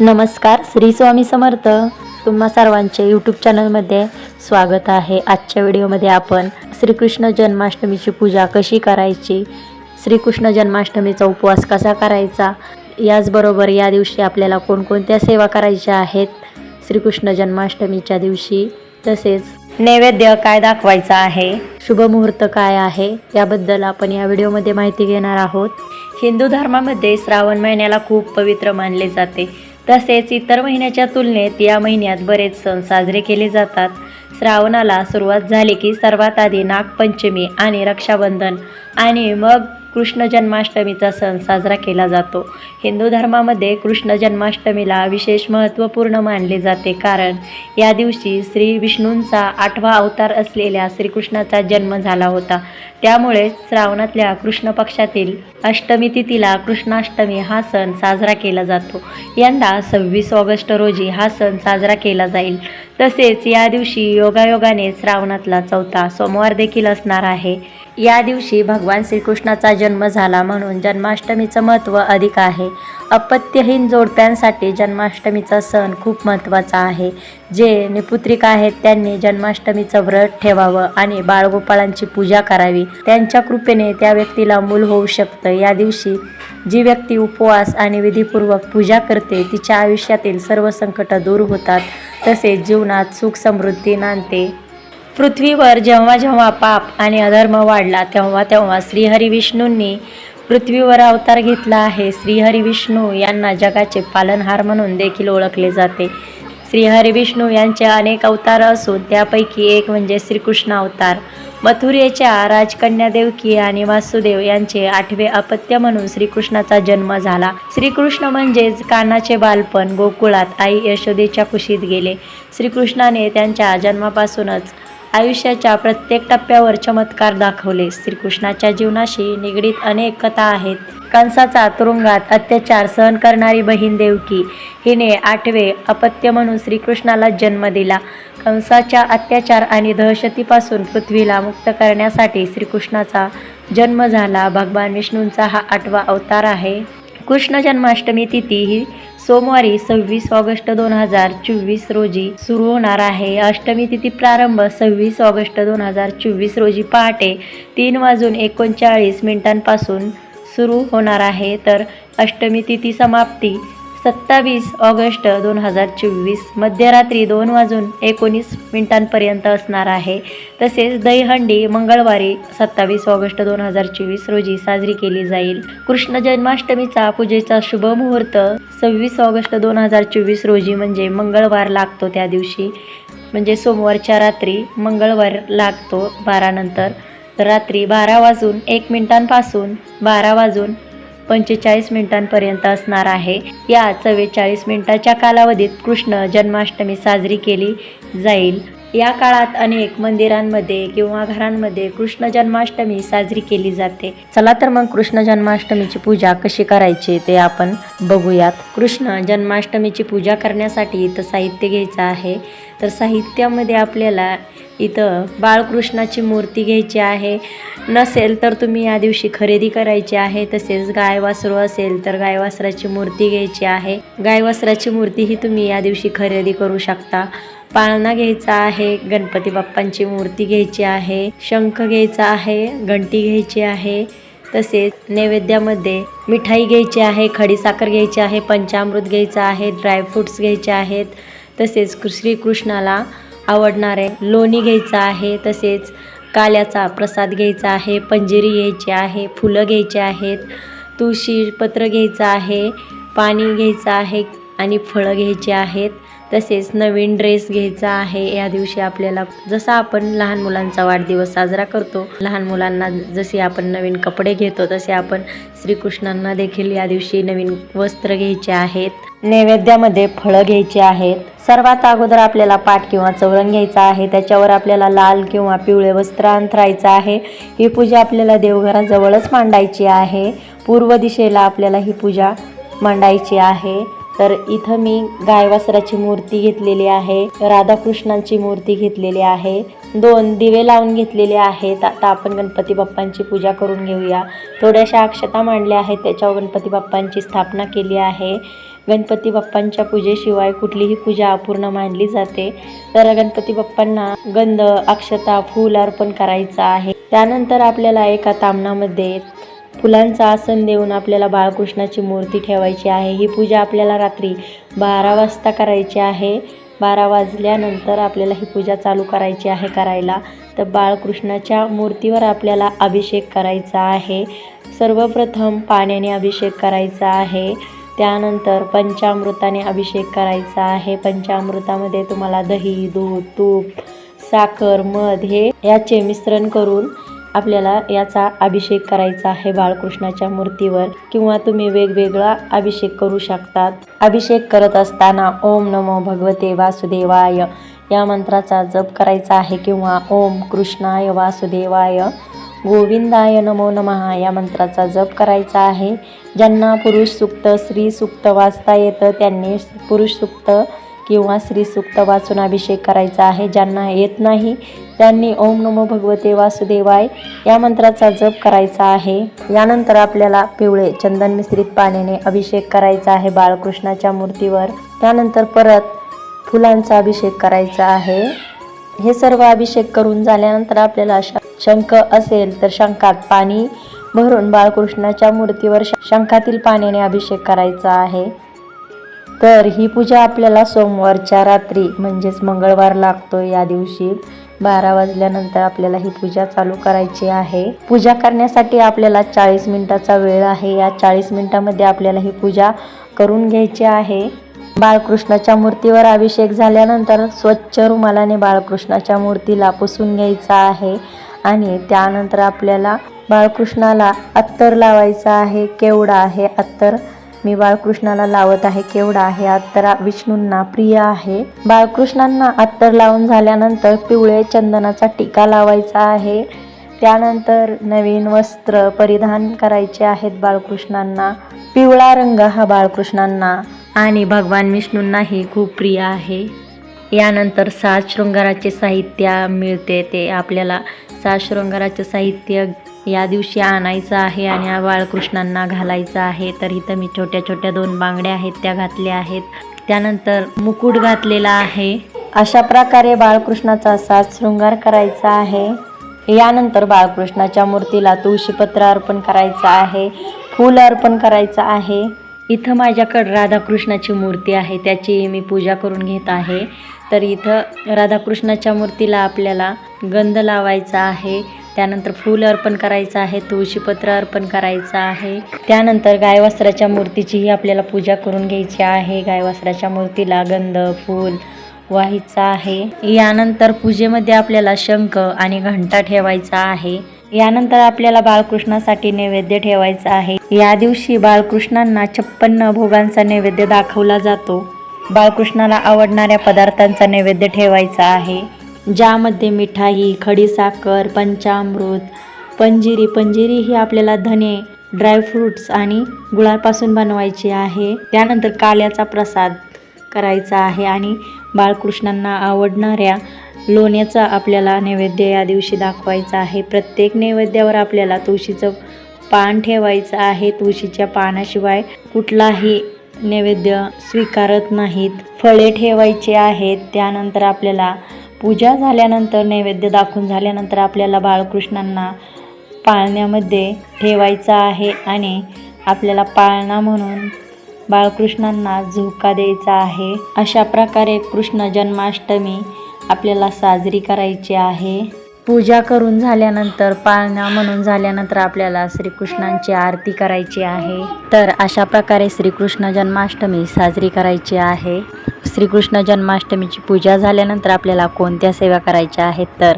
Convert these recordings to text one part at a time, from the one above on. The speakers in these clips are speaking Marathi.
नमस्कार श्री स्वामी समर्थ. तुम्हा सर्वांचे यूट्यूब चॅनलमध्ये स्वागत आहे. आजच्या व्हिडिओमध्ये आपण श्रीकृष्ण जन्माष्टमीची पूजा कशी करायची श्रीकृष्ण जन्माष्टमीचा उपवास कसा करायचा याचबरोबर या दिवशी आपल्याला कोणकोणत्या सेवा करायच्या आहेत श्रीकृष्ण जन्माष्टमीच्या दिवशी तसेच नैवेद्य काय दाखवायचा आहे शुभ मुहूर्त काय आहे याबद्दल आपण या व्हिडिओमध्ये माहिती घेणार आहोत. हिंदू धर्मामध्ये श्रावण महिन्याला खूप पवित्र मानले जाते. तसेच इतर महिन्याच्या तुलनेत या महिन्यात बरेच सण साजरे केले जातात. श्रावणाला सुरुवात झाली की सर्वात आधी नागपंचमी आणि रक्षाबंधन आणि मग कृष्ण जन्माष्टमीचा सण साजरा केला जातो. हिंदू धर्मामध्ये कृष्ण जन्माष्टमीला विशेष महत्त्वपूर्ण मानले जाते कारण या दिवशी श्री विष्णूंचा आठवा अवतार असलेल्या श्रीकृष्णाचा जन्म झाला होता. त्यामुळे श्रावणातल्या कृष्ण पक्षातील अष्टमी तिथीला कृष्णाष्टमी हा सण साजरा केला जातो. यंदा सव्वीस ऑगस्ट रोजी हा सण साजरा केला जाईल. तसेच या दिवशी योगायोगाने श्रावणातला चौथा सोमवार देखील असणार आहे. या दिवशी भगवान श्रीकृष्णाचा जन्म झाला म्हणून जन्माष्टमीचं महत्त्व अधिक आहे. अपत्यहीन जोडप्यांसाठी जन्माष्टमीचा सण खूप महत्त्वाचा आहे. जे निपुत्रिक आहेत त्यांनी जन्माष्टमीचं व्रत ठेवावं आणि बाळगोपाळांची पूजा करावी. त्यांच्या कृपेने त्या व्यक्तीला मूल होऊ शकतं. या दिवशी जी व्यक्ती उपवास आणि विधीपूर्वक पूजा करते तिच्या आयुष्यातील सर्व संकट दूर होतात. तसेच जीवनात सुख समृद्धी नांदते. पृथ्वीवर जेव्हा जेव्हा पाप आणि अधर्म वाढला तेव्हा तेव्हा श्रीहरी विष्णूंनी पृथ्वीवर अवतार घेतला आहे. श्रीहरी विष्णू यांना जगाचे पालनहार म्हणून देखील ओळखले जाते. श्रीहरी विष्णू यांचे अनेक अवतार असून त्यापैकी एक म्हणजे श्रीकृष्ण अवतार. मथुरेच्या राजकन्या देवकी आणि वासुदेव यांचे आठवे अपत्य म्हणून श्रीकृष्णाचा जन्म झाला. श्रीकृष्ण म्हणजेच कानाचे बालपण गोकुळात आई यशोदेच्या कुशीत गेले. श्रीकृष्णाने त्यांच्या जन्मापासूनच आयुष्याच्या प्रत्येक टप्प्यावर चमत्कार दाखवले. श्रीकृष्णाच्या जीवनाशी निगडीत अनेक कथा आहेत. कंसाचा तुरुंगात अत्याचार सहन करणारी बहीण देवकी. हिने आठवे अपत्य म्हणून श्रीकृष्णाला जन्म दिला. कंसाच्या अत्याचार आणि दहशतीपासून पृथ्वीला मुक्त करण्यासाठी श्रीकृष्णाचा जन्म झाला. भगवान विष्णूंचा हा आठवा अवतार आहे. कृष्ण जन्माष्टमी तिथी ही सोमवारी सव्वीस ऑगस्ट दोन हजार चोवीस रोजी सुरू होणार आहे. अष्टमी तिथी प्रारंभ सव्वीस ऑगस्ट दोन हजार चोवीस रोजी पहाटे तीन वाजून एकोणचाळीस मिनिटांपासून सुरू होणार आहे. तर अष्टमी तिथी समाप्ती सत्तावीस ऑगस्ट दोन हजार चोवीस मध्यरात्री दोन वाजून एकोणीस मिनिटांपर्यंत असणार आहे. तसेच दहीहंडी मंगळवारी सत्तावीस ऑगस्ट दोन हजार चोवीस रोजी साजरी केली जाईल. कृष्ण जन्माष्टमीचा पूजेचा शुभ मुहूर्त सव्वीस ऑगस्ट दोन हजार चोवीस रोजी म्हणजे मंगळवार लागतो त्या दिवशी. म्हणजे सोमवारच्या रात्री मंगळवार लागतो बारानंतर. रात्री बारा वाजून एक मिनिटांपासून बारा वाजून पंचेचाळीस मिनिटांपर्यंत असणार आहे. या चव्वेचाळीस मिनिटाच्या कालावधीत कृष्ण जन्माष्टमी साजरी केली जाईल. या काळात अनेक मंदिरांमध्ये किंवा घरांमध्ये कृष्ण जन्माष्टमी साजरी केली जाते. चला तर मग कृष्ण जन्माष्टमीची पूजा कशी करायची ते आपण बघूयात. कृष्ण जन्माष्टमीची पूजा करण्यासाठी इथं साहित्य घ्यायचं आहे. तर साहित्यामध्ये आपल्याला इथं बाळकृष्णाची मूर्ती घ्यायची आहे. नसेल तर तुम्ही या दिवशी खरेदी करायची आहे. तसेच गाय वासरू असेल तर गाय वासराची मूर्ती घ्यायची आहे. गाय वासराची मूर्ती ही तुम्ही या दिवशी खरेदी करू शकता. पाळणा घ्यायचा आहे गणपती बाप्पांची मूर्ती घ्यायची आहे शंख घ्यायचा आहे घंटी घ्यायची आहे तसेच नैवेद्यामध्ये मिठाई घ्यायची आहे खडीसाखर घ्यायची आहे पंचामृत घ्यायचं आहे ड्रायफ्रूट्स घ्यायचे आहेत तसेच श्रीकृष्णाला आवडणारे लोणी घ्यायचं आहे तसेच काल्याचा प्रसाद घ्यायचा आहे पंजिरी घ्यायची आहे फुलं घ्यायची आहेत तुळशीपत्र घ्यायचं आहे पाणी घ्यायचं आहे आणि फळं घ्यायची आहेत. तसेच नवीन ड्रेस घ्यायचा आहे. या दिवशी आपल्याला जसा आपण लहान मुलांचा वाढदिवस साजरा करतो लहान मुलांना जसे आपण नवीन कपडे घेतो तसे आपण श्रीकृष्णांना देखील या दिवशी नवीन वस्त्र घ्यायचे आहेत. नैवेद्यामध्ये फळं घ्यायची आहेत. सर्वात अगोदर आपल्याला पाठ किंवा चौरंग घ्यायचा आहे. त्याच्यावर आपल्याला लाल किंवा पिवळे वस्त्र अंथरायचं आहे. ही पूजा आपल्याला देवघराजवळच मांडायची आहे. पूर्व दिशेला आपल्याला ही पूजा मांडायची आहे. तर इथं मी गायवासराची मूर्ती घेतलेली आहे राधाकृष्णांची मूर्ती घेतलेली आहे दोन दिवे लावून घेतलेले आहेत. आता आपण गणपती बाप्पांची पूजा करून घेऊया. थोड्याशा अक्षता मांडल्या आहेत त्याच्यावर गणपती बाप्पांची स्थापना केली आहे. गणपती बाप्पांच्या पूजेशिवाय कुठलीही पूजा अपूर्ण मानली जाते. तर गणपती बाप्पांना गंध अक्षता फूल अर्पण करायचं आहे. त्यानंतर आपल्याला एका तामणामध्ये फुलांचं आसन देऊन आपल्याला बाळकृष्णाची मूर्ती ठेवायची आहे. ही पूजा आपल्याला रात्री बारा वाजता करायची आहे. बारा वाजल्यानंतर आपल्याला ही पूजा चालू करायची आहे करायला. तर बाळकृष्णाच्या मूर्तीवर आपल्याला अभिषेक करायचा आहे. सर्वप्रथम पाण्याने अभिषेक करायचा आहे. त्यानंतर पंचामृताने अभिषेक करायचा आहे. पंचामृतामध्ये तुम्हाला दही दूध तूप साखर मध हे याचे मिश्रण करून आपल्याला याचा अभिषेक करायचा आहे बाळकृष्णाच्या मूर्तीवर किंवा तुम्ही वेगवेगळा अभिषेक करू शकतात. अभिषेक करत असताना ओम नमो भगवते वासुदेवाय. या मंत्राचा जप करायचा आहे किंवा ओम कृष्णाय वासुदेवाय. गोविंदाय नमो नमः या मंत्राचा जप करायचा आहे. ज्यांना पुरुष सुक्त स्त्री सुक्त वाचता येतं त्यांनी पुरुष सुक्त किंवा स्त्री सुक्त वाचून अभिषेक करायचा आहे ज्यांना येत नाही त्यांनी ओम नमो भगवते वासुदेवाय या मंत्राचा जप करायचा आहे. यानंतर आपल्याला पिवळे चंदन मिश्रित पाण्याने अभिषेक करायचा आहे बाळकृष्णाच्या मूर्तीवर. त्यानंतर परत फुलांचा अभिषेक करायचा आहे. हे सर्व अभिषेक करून झाल्यानंतर आपल्याला श- शंख असेल तर शंखात पाणी भरून बाळकृष्णाच्या मूर्तीवर श- शंखातील पाण्याने अभिषेक करायचा आहे. तर ही पूजा आपल्याला सोमवारच्या रात्री म्हणजेच मंगळवार लागतो या दिवशी. बारा वाजल्यानंतर आपल्याला ही पूजा चालू करायची आहे. पूजा करण्यासाठी आपल्याला चाळीस मिनिटाचा वेळ आहे. या चाळीस मिनिटामध्ये आपल्याला ही पूजा करून घ्यायची आहे. बाळकृष्णाच्या मूर्तीवर अभिषेक झाल्यानंतर स्वच्छ रुमालाने बाळकृष्णाच्या मूर्तीला पुसून घ्यायचा आहे आणि त्यानंतर आपल्याला बाळकृष्णाला अत्तर लावायचा आहे. केवढा आहे अत्तर? मी बाळकृष्णाला लावत आहे केवढा आहे? अत्तर विष्णूंना प्रिय आहे. बाळकृष्णांना अत्तर लावून झाल्यानंतर पिवळे चंदनाचा टीका लावायचा आहे. त्यानंतर नवीन वस्त्र परिधान करायचे आहेत बाळकृष्णांना. पिवळा रंग हा बाळकृष्णांना आणि भगवान विष्णूंनाही खूप प्रिय आहे. यानंतर साज शृंगाराचे साहित्य मिळते. ते आपल्याला साज शृंगाराचे साहित्य या दिवशी आणायचं आहे आणि या बाळकृष्णांना घालायचं आहे. तर इथं मी छोट्या छोट्या दोन बांगड्या आहेत त्या घातल्या आहेत. त्यानंतर मुकुट घातलेला आहे. अशा प्रकारे बाळकृष्णाचा सात शृंगार करायचा आहे. यानंतर बाळकृष्णाच्या मूर्तीला तुळशीपत्र अर्पण करायचं आहे. फूल अर्पण करायचं आहे. इथं माझ्याकडं राधाकृष्णाची मूर्ती आहे त्याची मी पूजा करून घेत आहे. तर इथं राधाकृष्णाच्या मूर्तीला आपल्याला गंध लावायचा आहे. त्यानंतर फूल अर्पण करायचं आहे तुळशीपत्र अर्पण करायचं आहे. त्यानंतर गायवस्त्राच्या मूर्तीचीही आपल्याला पूजा करून घ्यायची आहे. गायवस्त्राच्या मूर्तीला गंध फूल व्हायचा आहे. यानंतर पूजेमध्ये आपल्याला शंख आणि घंटा ठेवायचा आहे. यानंतर आपल्याला बाळकृष्णासाठी नैवेद्य ठेवायचा आहे. या दिवशी बाळकृष्णांना छप्पन्न भोगांचा नैवेद्य दाखवला जातो. बाळकृष्णाला आवडणाऱ्या पदार्थांचा नैवेद्य ठेवायचा आहे. ज्यामध्ये मिठाई खडीसाखर पंचामृत पंजिरी पंजिरी ही आपल्याला धने ड्रायफ्रुट्स आणि गुळापासून बनवायची आहे. त्यानंतर काल्याचा प्रसाद करायचा आहे आणि बाळकृष्णांना आवडणाऱ्या लोण्याचा आपल्याला नैवेद्य या दिवशी दाखवायचा आहे. प्रत्येक नैवेद्यावर आपल्याला तुळशीचं पान ठेवायचं आहे. तुळशीच्या पानाशिवाय कुठलाही नैवेद्य स्वीकारत नाहीत. फळे ठेवायचे आहेत. त्यानंतर आपल्याला पूजा झाल्यानंतर नैवेद्य दाखवून झाल्यानंतर आपल्याला बाळकृष्णांना पाळण्यामध्ये ठेवायचं आहे आणि आपल्याला पाळणा म्हणून बाळकृष्णांना झोका द्यायचा आहे. अशा प्रकारे कृष्ण जन्माष्टमी आपल्याला साजरी करायची आहे. पूजा करून झाल्यानंतर पाळणा म्हणून झाल्यानंतर आपल्याला श्रीकृष्णांची आरती करायची आहे. तर अशा प्रकारे श्रीकृष्ण जन्माष्टमी साजरी करायची आहे. श्रीकृष्ण जन्माष्टमीची पूजा झाल्यानंतर आपल्याला कोणत्या सेवा करायच्या आहेत? तर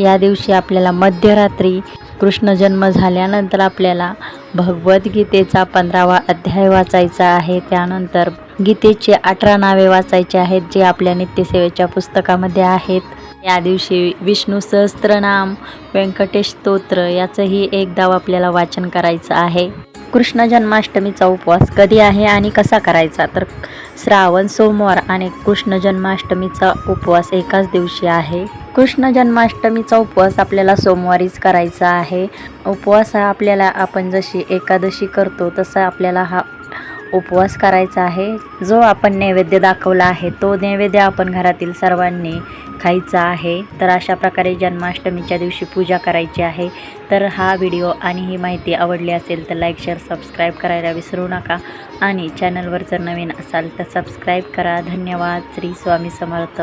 या दिवशी आपल्याला मध्यरात्री कृष्ण जन्म झाल्यानंतर आपल्याला भगवद्गीतेचा पंधरावा अध्याय वाचायचा आहे. त्यानंतर गीतेचे अठरा नावे वाचायचे आहेत जे आपल्या नित्यसेवेच्या पुस्तकामध्ये आहेत. या दिवशी विष्णू सहस्त्रनाम व्यंकटेश स्तोत्र याचंही एक डाव आपल्याला वाचन करायचं आहे. कृष्ण जन्माष्टमीचा उपवास कधी आहे आणि कसा करायचा? तर श्रावण सोमवार आणि कृष्ण जन्माष्टमीचा उपवास एकाच दिवशी आहे. कृष्ण जन्माष्टमीचा उपवास आपल्याला सोमवारीच करायचा आहे. उपवास हा आपल्याला आपण जशी एकादशी करतो तसा आपल्याला हा उपवास करायचा आहे. जो आपण नैवेद्य दाखवला आहे तो नैवेद्य आपण घरातील सर्वांनी खायचा आहे तर अशा प्रकारे जन्माष्टमीच्या दिवशी पूजा करायची आहे. तर हा व्हिडिओ आणि ही माहिती आवडली असेल तर लाईक शेअर सबस्क्राईब करायला विसरू नका. आणि चॅनलवर जर नवीन असाल तर सबस्क्राईब करा. धन्यवाद. श्री स्वामी समर्थ.